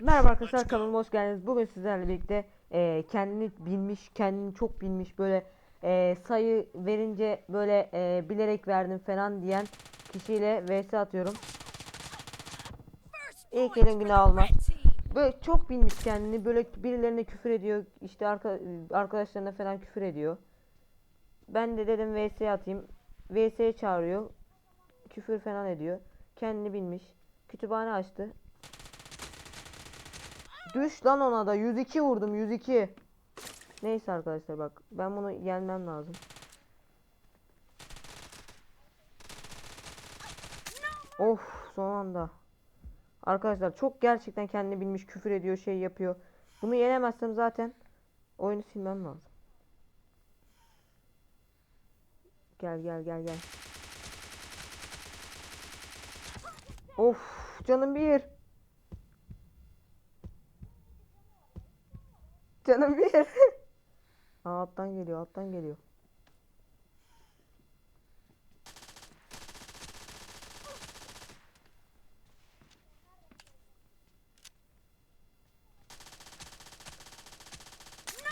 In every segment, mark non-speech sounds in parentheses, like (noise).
Merhaba arkadaşlar kanalıma hoş geldiniz. Bugün sizlerle birlikte e, kendini bilmiş, kendini çok bilmiş böyle e, sayı verince böyle e, bilerek verdim falan diyen kişiyle vs atıyorum. İlk elin günah almaz. Böyle çok bilmiş kendini böyle birilerine küfür ediyor işte arka, arkadaşlarına falan küfür ediyor. Ben de dedim vs atayım. vs'ye çağırıyor. Küfür falan ediyor. Kendini bilmiş. Kütüphane açtı. Düş lan ona da 102 vurdum 102. Neyse arkadaşlar bak ben bunu yenmem lazım. Of son anda. Arkadaşlar çok gerçekten kendini bilmiş küfür ediyor şey yapıyor. Bunu yenemezsem zaten oyunu silmem lazım. Gel gel gel gel. Of canım bir. Canım bir. (laughs) Aa, alttan geliyor alttan geliyor.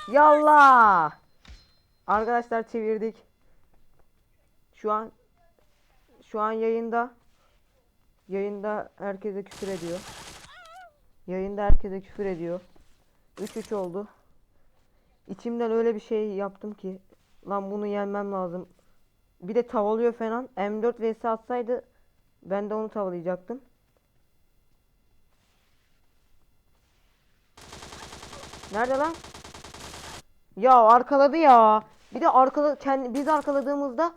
Yallah. Arkadaşlar çevirdik. Şu an şu an yayında yayında herkese küfür ediyor. Yayında herkese küfür ediyor. 3-3 oldu. İçimden öyle bir şey yaptım ki lan bunu yenmem lazım. Bir de tavalıyor falan. M4 vs atsaydı ben de onu tavalayacaktım. Nerede lan? Ya arkaladı ya. Bir de arkala kendi biz arkaladığımızda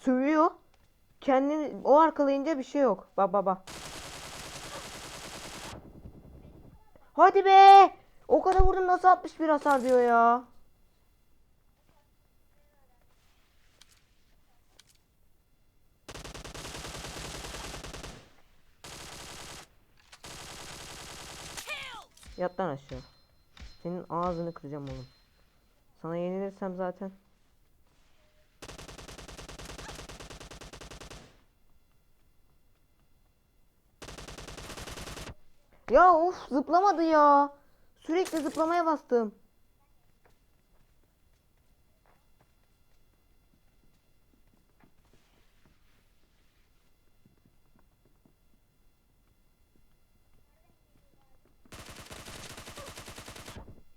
sövüyor. Kendini o arkalayınca bir şey yok. Bak bak bak. Hadi be. O kadar vurdum nasıl 61 hasar diyor ya. Yat lan aşağı. Senin ağzını kıracağım oğlum. Sana yenilirsem zaten. Ya of zıplamadı ya. Sürekli zıplamaya bastım.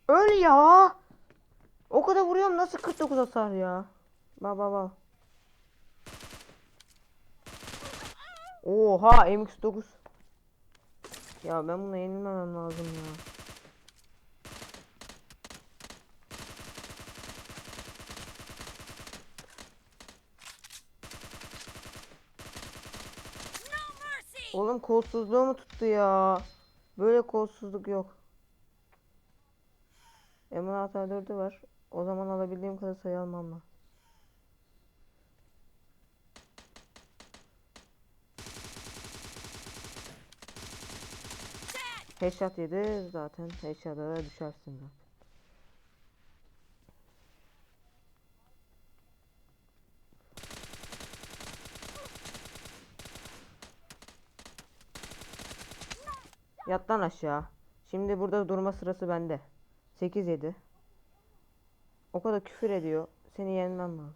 Öl ya. O kadar vuruyorum nasıl 49 hasar ya. Bak bak bak. Oha MX9. Ya ben buna yenilmemem lazım ya. Oğlum kolsuzluğu mu tuttu ya? Böyle kolsuzluk yok. M16 4'ü var. O zaman alabildiğim kadar sayı almam lazım. Headshot yedi zaten. Headshot'a düşersin zaten. Yat lan aşağı. Şimdi burada durma sırası bende. 8 7. O kadar küfür ediyor. Seni yenmem lazım.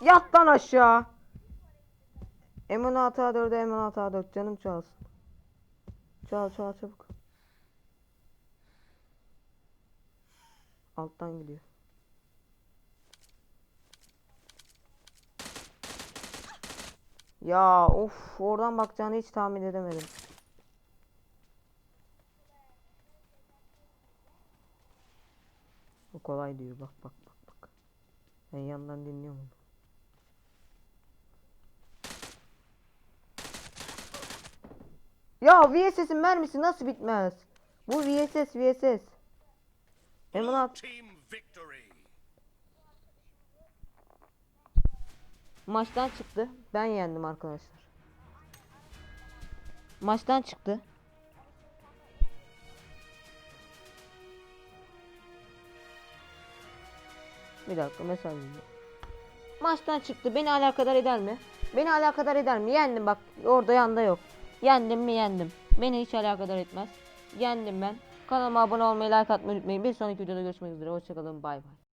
Yat lan aşağı. M16 A4'e M16 A4 canım çalsın. Çal çal çabuk. Alttan gidiyor. Ya of oradan bakacağını hiç tahmin edemedim. Bu kolay diyor bak bak bak bak. Ben yandan dinliyorum onu. Ya VSS'in mermisi nasıl bitmez? Bu VSS VSS. M16 Team maçtan çıktı. Ben yendim arkadaşlar. Maçtan çıktı. Bir dakika mesaj. Maçtan çıktı. Beni alakadar eder mi? Beni alakadar eder mi? Yendim bak orada yanda yok. Yendim mi yendim. Beni hiç alakadar etmez. Yendim ben. Kanalıma abone olmayı, like atmayı unutmayın. Bir sonraki videoda görüşmek üzere. Hoşçakalın. Bay bay.